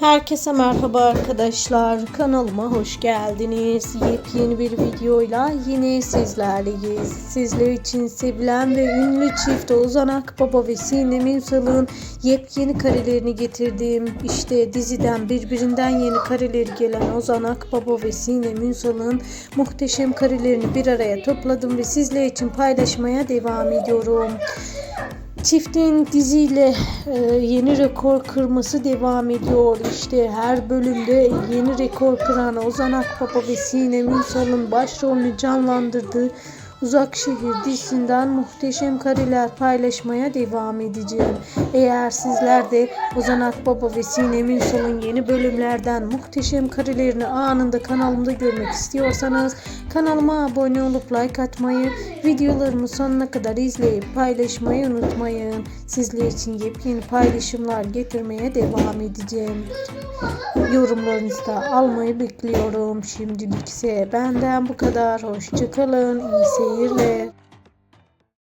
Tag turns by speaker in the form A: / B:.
A: Herkese merhaba arkadaşlar. Kanalıma hoş geldiniz. Yepyeni bir videoyla yine sizlerleyiz. Sizler için sevilen ve ünlü çift Ozan Akbaba ve Sinem Ünsal'ın yepyeni karelerini getirdim. İşte diziden birbirinden yeni kareleri gelen Ozan Akbaba ve Sinem Ünsal'ın muhteşem karelerini bir araya topladım ve sizler için paylaşmaya devam ediyorum. Çiftin diziyle e, yeni rekor kırması devam ediyor. İşte her bölümde yeni rekor kıran Ozan Akbaba ve Sinem Ünsal'ın başrolünü canlandırdığı Uzak Şehir dizisinden muhteşem kareler paylaşmaya devam edeceğim. Eğer sizler de Ozan Akbaba ve Sinem Ünsal'ın yeni bölümlerden muhteşem karelerini anında kanalımda görmek istiyorsanız kanalıma abone olup like atmayı, videolarımı sonuna kadar izleyip paylaşmayı unutmayın. Sizler için yepyeni paylaşımlar getirmeye devam edeceğim. Yorumlarınızı da almayı bekliyorum. Şimdilik ise benden bu kadar. Hoşçakalın. İyi seyirler. iyi günler.